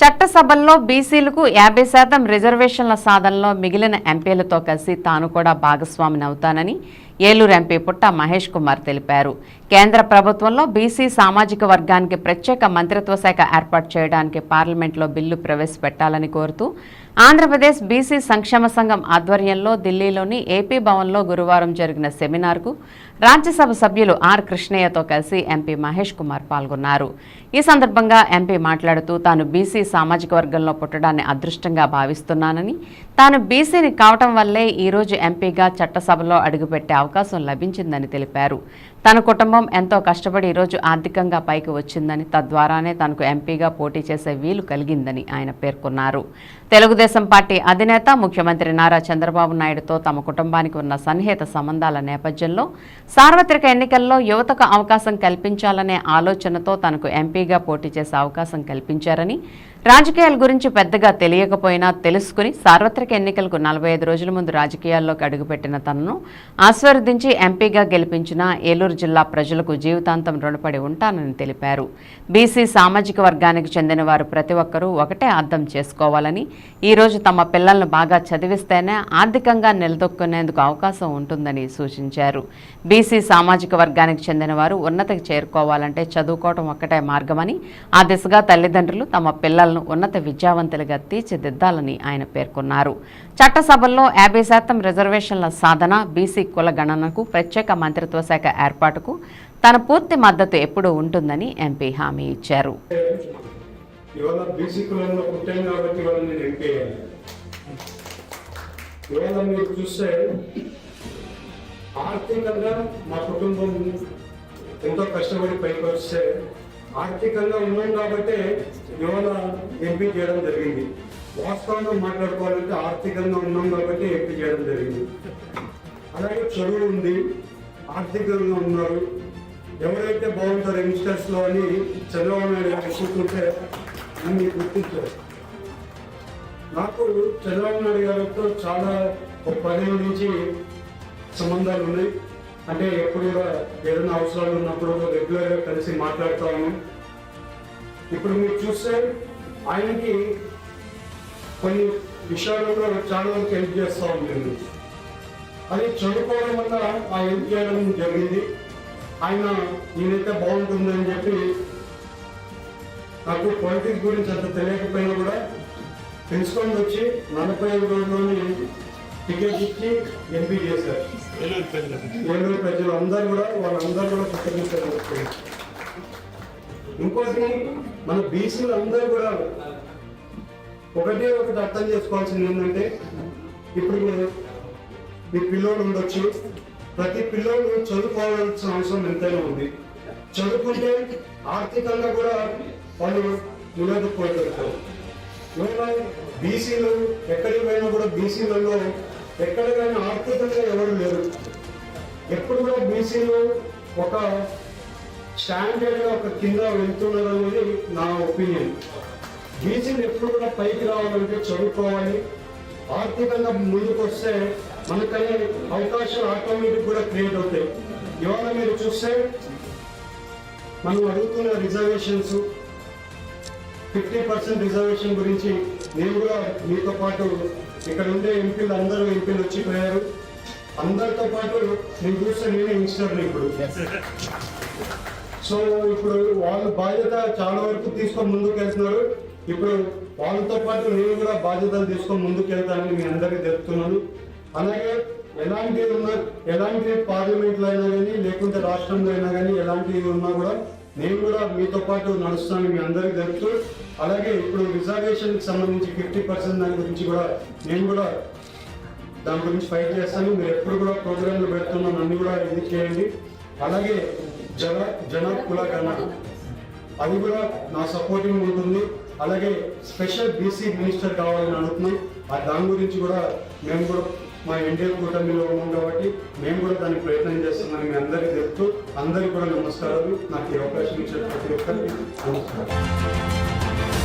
చట్టసభల్లో బీసీలకు యాభై శాతం రిజర్వేషన్ల సాధనలో మిగిలిన ఎంపీలతో కలిసి తాను కూడా భాగస్వామిని అవుతానని ఏలూరు ఎంపీ పుట్ట మహేష్ కుమార్ తెలిపారు. కేంద్ర ప్రభుత్వంలో బీసీ సామాజిక వర్గానికి ప్రత్యేక మంత్రిత్వ శాఖ ఏర్పాటు చేయడానికి పార్లమెంట్లో బిల్లు ప్రవేశపెట్టాలని కోరుతూ ఆంధ్రప్రదేశ్ బీసీ సంక్షేమ సంఘం ఆధ్వర్యంలో ఢిల్లీలోని ఏపీ భవన్లో గురువారం జరిగిన సెమినార్కు రాజ్యసభ సభ్యులు ఆర్ కృష్ణయ్యతో కలిసి ఎంపీ మహేష్ కుమార్ పాల్గొన్నారు. ఈ సందర్భంగా ఎంపీ మాట్లాడుతూ తాను బీసీ సామాజిక వర్గంలో పుట్టడాన్ని అదృష్టంగా భావిస్తున్నానని తాను బీసీని కావటం వల్లే ఈరోజు ఎంపీగా చట్టసభలో అడుగుపెట్టే అవకాశం లభించిందని తెలిపారు. తన కుటుంబం ఎంతో కష్టపడి ఈరోజు ఆర్థికంగా పైకి వచ్చిందని తద్వారానే తనకు ఎంపీగా పోటీ చేసే వీలు కలిగిందని ఆయన పేర్కొన్నారు. తెలుగుదేశం పార్టీ అధినేత ముఖ్యమంత్రి నారా చంద్రబాబు నాయుడుతో తమ కుటుంబానికి ఉన్న సన్నిహిత సంబంధాల నేపథ్యంలో సార్వత్రిక ఎన్నికల్లో యువతకు అవకాశం కల్పించాలనే ఆలోచనతో తనకు ఎంపీగా పోటీ చేసే అవకాశం కల్పించారని రాజకీయాల గురించి పెద్దగా తెలియకపోయినా తెలుసుకుని సార్వత్రిక ఎన్నికలకు నలభై ఐదు రోజుల ముందు రాజకీయాల్లోకి అడుగుపెట్టిన తనను ఆశీర్వదించి ఎంపీగా గెలిపించిన ఏలూరు జిల్లా ప్రజలకు జీవితాంతం రుణపడి ఉంటానని తెలిపారు. బీసీ సామాజిక వర్గానికి చెందిన వారు ప్రతి ఒక్కరూ ఒకటే అర్థం చేసుకోవాలని ఈరోజు తమ పిల్లలను బాగా చదివిస్తేనే ఆర్థికంగా నిలదొక్కునేందుకు అవకాశం ఉంటుందని సూచించారు. బీసీ సామాజిక వర్గానికి చెందిన వారు ఉన్నతికి చేరుకోవాలంటే చదువుకోవటం ఒక్కటే మార్గమని ఆ దిశగా తల్లిదండ్రులు తమ పిల్లలను ఉన్నత విద్యావంతులుగా తీర్చిదిద్దాలని ఆయన పేర్కొన్నారు. చట్టసభల్లో యాభై శాతం రిజర్వేషన్ల సాధన బీసీ కుల గణనకు ప్రత్యేక మంత్రిత్వ శాఖ ఏర్పాటుకు తన పూర్తి మద్దతు ఎప్పుడూ ఉంటుందని ఎంపీ హామీ ఇచ్చారు. ఆర్థికంగా మా కుటుంబం ఎంతో కష్టపడి పైకి వస్తే ఆర్థికంగా ఉన్నాం కాబట్టి యువన ఎంపీ చేయడం జరిగింది. వాస్తవంగా మాట్లాడుకోవాలంటే ఆర్థికంగా ఉన్నాం కాబట్టి ఎంపీ చేయడం జరిగింది. అలాగే చదువు ఉంది. ఆర్థికంగా ఉన్నారు. ఎవరైతే బాగుంటారు యంగ్స్టర్స్లో అని చంద్రబాబు నాయుడు గారు కూర్చుంటే గుర్తించారు. నాకు చంద్రబాబు నాయుడు గారితో చాలా ఒక పదేళ్ళ నుంచి సంబంధాలు ఉన్నాయి. అంటే ఎప్పుడు కూడా ఏదైనా అవసరాలు ఉన్నప్పుడు రెగ్యులర్గా కలిసి మాట్లాడతాము ఇప్పుడు మీరు చూస్తే ఆయనకి కొన్ని విషయాలలో చాలా వరకు హెల్ప్ చేస్తా ఉంటుంది అది చదువుకోవడం వల్ల ఆ హెల్ప్ చేయడం జరిగింది. ఆయన నేనైతే బాగుంటుందని చెప్పి నాకు పాలిటిక్స్ గురించి అంత తెలియకపోయినా కూడా తెలుసుకొని వచ్చి నలభై ఐదు రోజుల్లోనే టికెట్ ఇచ్చి ఎంపీ చేశారు. ఏలూరు ప్రజలు అందరూ కూడా వాళ్ళందరూ కూడా కృతజ్ఞతలు ఇంకోటి మన బీసీలు అందరూ కూడా ఒకటే ఒకటి అర్థం చేసుకోవాల్సింది ఏంటంటే ఇప్పుడు మీ పిల్లోడు ఉండొచ్చు. ప్రతి పిల్లోడు చదువుకోవాల్సిన అవసరం ఎంతైనా ఉంది. చదువుకుంటే ఆర్థికంగా కూడా వాళ్ళు నిలదొక్కోగలుగుతారు బీసీలు ఎక్కడికి పోయినా కూడా బీసీలలో ఎక్కడ కానీ ఆర్థికంగా ఎవరు లేరు. ఎప్పుడు కూడా బీసీలు ఒక స్టాండర్డ్గా ఒక కింద వెళ్తున్నారు అనేది నా ఒపీనియన్. బీసీలు ఎప్పుడు కూడా పైకి రావాలంటే చదువుకోవాలి. ఆర్థికంగా ముందుకు వస్తే మనకనే అవకాశాలు ఆటోమేటిక్ కూడా క్రియేట్ అవుతాయి. ఇవాళ మీరు చూస్తే మనం అడుగుతున్న రిజర్వేషన్స్ ఫిఫ్టీ పర్సెంట్ రిజర్వేషన్ గురించి నేను కూడా మీతో పాటు ఇక్కడ ఉండే ఎంపీలు అందరూ ఎంపీలు వచ్చిపోయారు. అందరితో పాటు నేను చూస్తే నేనే యంగ్స్టర్ ఇప్పుడు. సో ఇప్పుడు వాళ్ళు బాధ్యత చాలా వరకు తీసుకొని ముందుకు వెళ్తున్నారు ఇప్పుడు వాళ్ళతో పాటు నేను కూడా బాధ్యతలు తీసుకొని ముందుకు వెళ్తానని మీ అందరికీ తెలుపుతున్నాను అలాగే ఎలాంటి ఉన్నా ఎలాంటి పార్లమెంట్లో అయినా కానీ లేకుంటే రాష్ట్రంలో అయినా కానీ ఎలాంటివి ఉన్నా కూడా నేను కూడా మీతో పాటు నడుస్తాను మీ అందరికీ తెలుపుతూ అలాగే ఇప్పుడు రిజర్వేషన్కి సంబంధించి ఫిఫ్టీ పర్సెంట్ దాని గురించి కూడా నేను కూడా దాని గురించి ఫైట్ చేస్తాను. మీరు ఎప్పుడు కూడా ప్రోగ్రాంలు పెడుతున్నాం అన్ని కూడా ఇది చేయండి. అలాగే జన జన కులగణ అది కూడా నా సపోర్టింగ్ ఉంటుంది. అలాగే స్పెషల్ బీసీ మినిస్టర్ కావాలని అడుగుతున్నాం. ఆ దాని గురించి కూడా మేము కూడా మా ఎన్డీఏ కూటమిలో ఉన్నాం కాబట్టి మేము కూడా దానికి ప్రయత్నం చేస్తున్నాం మీ అందరికీ చెప్తూ అందరికీ కూడా నమస్కారాలు. నాకు ఈ అవకాశం ఇచ్చిన ప్రతి ఒక్కరికి నమస్కారం